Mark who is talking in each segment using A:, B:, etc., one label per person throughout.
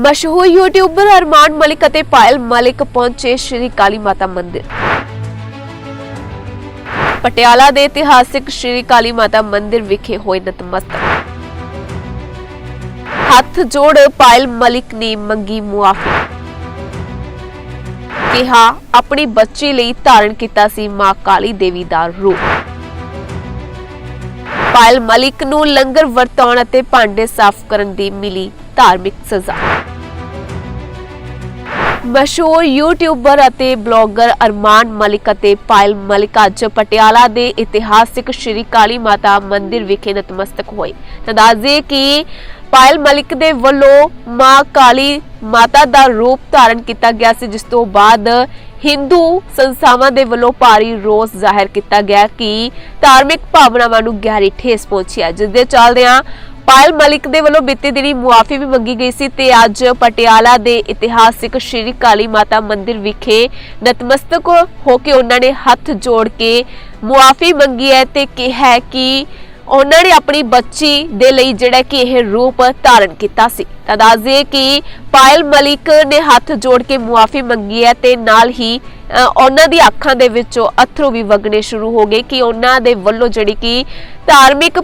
A: ਮਸ਼ਹੂਰ ਯੂਟਿਊਬਰ ਅਰਮਾਨ ਮਲਿਕ ਅਤੇ ਪਾਇਲ ਮਲਿਕ ਪਹੁੰਚੇ ਸ਼੍ਰੀ ਕਾਲੀ ਮਾਤਾ ਮੰਦਿਰ। ਪਟਿਆਲਾ ਦੇ ਇਤਿਹਾਸਿਕ ਸ਼੍ਰੀ ਕਾਲੀ ਮਾਤਾ ਮੰਦਿਰ ਵਿਖੇ ਹੋਏ ਨਤਮਸਤਕ। ਹੱਥ ਜੋੜ ਪਾਇਲ ਮਲਿਕ ਨੇ ਮੰਗੀ ਮੁਆਫੀ। ਕਿਹਾ, ਆਪਣੀ ਬੱਚੀ ਲਈ ਧਾਰਨ ਕੀਤਾ ਸੀ ਮਾਂ ਕਾਲੀ ਦੇਵੀ ਦਾ ਰੂਪ। ਪਾਇਲ ਮਲਿਕ ਨੂੰ ਲੰਗਰ ਵਰਤਾਉਣ ਅਤੇ ਭਾਂਡੇ ਸਾਫ਼ ਕਰਨ ਦੀ ਮਿਲੀ ਧਾਰਮਿਕ ਸਜ਼ਾ। ਮਸ਼ਹੂਰ ਯੂਟਿਊਬਰ ਅਤੇ ਬਲੌਗਰ ਅਰਮਾਨ ਮਲਿਕ ਅਤੇ ਪਾਇਲ ਮਲਿਕ ਅੱਜ ਪਟਿਆਲਾ ਦੇ ਇਤਿਹਾਸਿਕ ਸ਼੍ਰੀ ਕਾਲੀ ਮਾਤਾ ਮੰਦਿਰ ਵਿਖੇ ਨਤਮਸਤਕ ਹੋਏ। ਤਾਂ ਕਿ ਪਾਇਲ ਮਲਿਕ ਦੇ ਵੱਲੋਂ ਮਾਂ ਕਾਲੀ ਮਾਤਾ ਦਾ ਰੂਪ ਧਾਰਨ ਕੀਤਾ ਗਿਆ ਸੀ, ਜਿਸ ਤੋਂ ਬਾਅਦ ਹਿੰਦੂ ਸੰਸਥਾਵਾਂ ਦੇ ਵੱਲੋਂ ਭਾਰੀ ਰੋਸ ਜ਼ਾਹਿਰ ਕੀਤਾ ਗਿਆ ਕਿ ਧਾਰਮਿਕ ਭਾਵਨਾਵਾਂ ਨੂੰ ਗਹਿਰੀ ਠੇਸ ਪਹੁੰਚੀ ਹੈ। ਜਿਸ ਦੇ ਚੱਲਦਿਆਂ ਪਾਇਲ ਮਲਿਕ ਦੇ ਵੱਲੋਂ ਬੀਤੇ ਦਿਨੀ ਮੁਆਫੀ ਵੀ ਮੰਗੀ ਗਈ ਸੀ ਤੇ ਅੱਜ ਪਟਿਆਲਾ ਦੇ ਇਤਿਹਾਸਿਕ ਸ਼੍ਰੀ ਕਾਲੀ ਮਾਤਾ ਮੰਦਿਰ ਵਿਖੇ ਨਤਮਸਤਕ ਹੋ ਕੇ ਉਹਨਾਂ ਨੇ ਹੱਥ ਜੋੜ ਕੇ ਮੁਆਫੀ ਮੰਗੀ ਹੈ ਤੇ ਕਿਹਾ ਕਿ ਉਹਨਾਂ ਨੇ ਆਪਣੀ ਬੱਚੀ ਦੇ ਲਈ ਜਿਹੜਾ ਕਿ ਇਹ ਰੂਪ ਧਾਰਨ ਕੀਤਾ ਸੀ। ਤਾਂ ਦੱਸਦੇ ਕਿ ਪਾਇਲ ਮਲਿਕ ਨੇ ਹੱਥ ਜੋੜ ਕੇ ਮੁਆਫੀ ਮੰਗੀ ਹੈ ਤੇ ਨਾਲ ਹੀ ਉਹਨਾਂ ਦੀ ਅੱਖਾਂ ਦੇ ਵਿੱਚੋਂ ਅਥਰੂ ਵੀ ਵਗਣੇ ਸ਼ੁਰੂ ਹੋ ਗਏ ਕਿ ਉਹਨਾਂ ਦੇ ਵੱਲੋਂ ਜਿਹੜੀ ਕਿ ਧਾਰਮਿਕ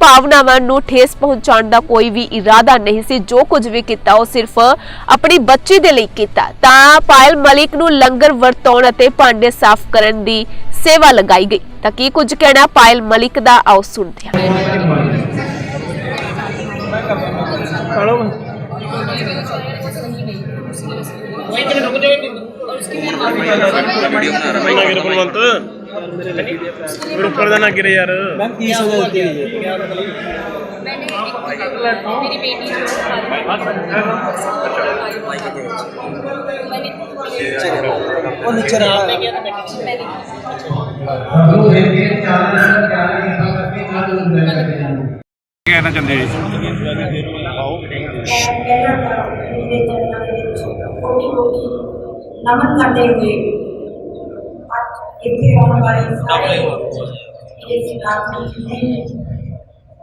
A: ਭਾਵਨਾਵਾਂ ਨੂੰ ਠੇਸ ਪਹੁੰਚਾਉਣ ਦਾ ਕੋਈ ਵੀ ਇਰਾਦਾ ਨਹੀਂ ਸੀ, ਜੋ ਕੁਝ ਵੀ ਕੀਤਾ ਉਹ ਸਿਰਫ ਆਪਣੀ ਬੱਚੀ ਦੇ ਲਈ ਕੀਤਾ। ਤਾਂ ਪਾਇਲ ਮਲਿਕ ਨੂੰ ਲੰਗਰ ਵਰਤਾਉਣ ਅਤੇ ਭਾਂਡੇ ਸਾਫ਼ ਕਰਨ ਦੀ ਸੇਵਾ ਲਗਾਈ ਗਈ। ਤਾਂ ਕੀ ਕੁਝ ਕਹਿਣਾ ਪਾਇਲ ਮਲਿਕ ਦਾ? ਆਓ ਸੁਣਦੇ ਹਾਂ।
B: पढ़ो ऊपर ना
C: गिरे यार मेरी बेटी
B: और नीचे रहा
C: कहना
D: चाहते हैं ਜੀ
E: ਨਮਨ ਕਰਦੇ ਹੋਏ ਅੱਜ ਇੱਥੇ ਆਉਣ ਵਾਲੇ ਸਾਰੇ ਜਿਹੜੇ ਸਟਾਫ ਨੇ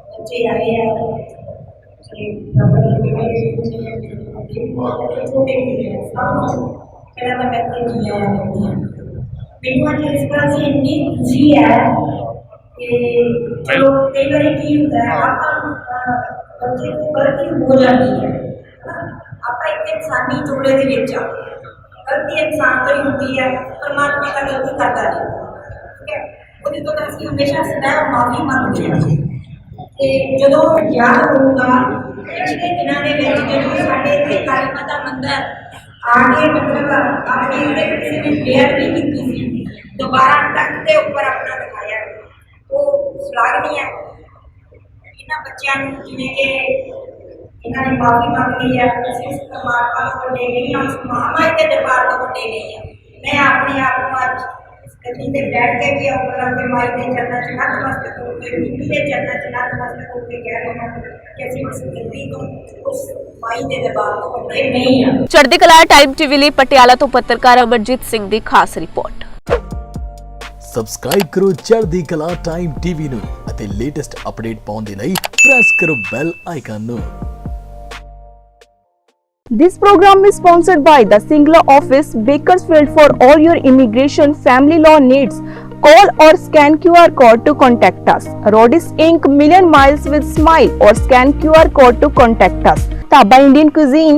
E: ਬੱਚੇ ਆਏ ਆ ਤੇ ਨੰਬਰ ਦੇ ਵਿੱਚ ਛੋਟੇ ਵੀ ਸਭ ਨੂੰ ਪਹਿਲਾਂ ਤਾਂ ਮੈਂ ਤੇ ਜੀ ਆਇਆ ਮੈਨੂੰ ਅੱਜ ਇਸ ਤਰ੍ਹਾਂ ਦੀ ਗਲਤੀ ਹੋ ਜਾਂਦੀ ਹੈ। ਆਪਾਂ ਇੱਕ ਇਨਸਾਨੀ ਜੋੜੇ ਦੇ ਵਿੱਚ ਆ। ਗਲਤੀ ਇਨਸਾਨ ਤੋਂ ਹੀ ਹੁੰਦੀ ਹੈ, ਪਰਮਾਤਮਾ ਦਾ ਗਲਤੀ ਕਰਦਾ ਨਹੀਂ। ਠੀਕ ਹੈ? ਉਹਦੇ ਤੋਂ ਤਾਂ ਅਸੀਂ ਹਮੇਸ਼ਾ ਸਦਾ ਮਾਫੀ ਮੰਗਦੇ ਹਾਂ। ਤੇ ਜਦੋਂ ਯਾਦ ਹੋਊਗਾ, ਪਿਛਲੇ ਦਿਨਾਂ ਦੇ ਵਿੱਚ ਜਦੋਂ ਸਾਡੇ ਇੱਥੇ ਕਾਲੀ ਮਾਤਾ ਮੰਦਰ ਆ ਕੇ ਮਤਲਬ ਆ ਕੇ ਇਹਦੇ ਕਿਸੇ ਨੇ ਸ਼ੇਅਰ ਵੀ ਕੀਤੀ ਸੀ। ਦੁਬਾਰਾ ਤੱਕ ਦੇ ਉੱਪਰ ਆਪਣਾ ਦਿਖਾਇਆ। ਉਹ ਸ਼ਲਾਘਨੀ ਹੈ। ਇਹਨਾਂ ਬੱਚਿਆਂ ਨੂੰ ਜਿਵੇਂ ਕਿ ਇਹਨਾਂ ਨੇ ਮਾਫੀ ਮੰਗ ਲਈ ਹੈ ਅਸੀਂ ਉਸ ਪਰਮਾਤਮਾ ਤੋਂ ਵੱਡੇ ਨਹੀਂ ਹਾਂ ਉਸ ਮਹਾਮਾਰੀ ਦੇ ਦਰਬਾਰ ਤੋਂ ਵੱਡੇ ਨਹੀਂ ਹਾਂ। ਮੈਂ ਆਪਣੇ ਆਪ ਨੂੰ ਅੱਜ ਇਸ ਗੱਦੀ ਤੇ ਬੈਠ ਕੇ ਵੀ ਔਗਲਾਂ ਦੇ ਮਾਈ ਦੇ ਚਰਨਾਂ 'ਚ ਨਤਮਸਤਕ ਹੋ ਕੇ ਬੀਬੀ ਦੇ ਚਰਨਾਂ 'ਚ ਨਤਮਸਤਕ ਹੋ ਕੇ ਕਹਿ ਰਹੀ ਹਾਂ ਕਿ ਅਸੀਂ ਉਸ ਗੱਦੀ ਤੋਂ ਉਸ ਮਾਈ ਦੇ ਦਰਬਾਰ ਤੋਂ ਵੱਡੇ ਨਹੀਂ ਹਾਂ।
A: ਚੜ੍ਹਦੀ ਕਲਾ ਟਾਈਮ ਟੀਵੀ ਲਈ ਪਟਿਆਲਾ ਤੋਂ ਪੱਤਰਕਾਰ ਅਮਰਜੀਤ ਸਿੰਘ ਦੀ ਖਾਸ ਰਿਪੋਰਟ।
F: ਸਬਸਕ੍ਰਾਈਬ ਕਰੋ ਚੜ੍ਹਦੀ ਕਲਾ ਟਾਈਮ ਟੀਵੀ ਨੂੰ। ಮತ್ತೆ ಲೇಟೆಸ್ಟ್ ಅಪ್ಡೇಟ್ ಪಾਉਂದಿನೈ ಪ್ರೆಸ್ ಕರು bell icon
G: This program is sponsored by the Singla office, Bakersfield for all your immigration family law needs. Call or scan QR code to contact us. Rodis Inc. Million Miles with Smile or scan QR code to contact us. Taba Indian Cuisine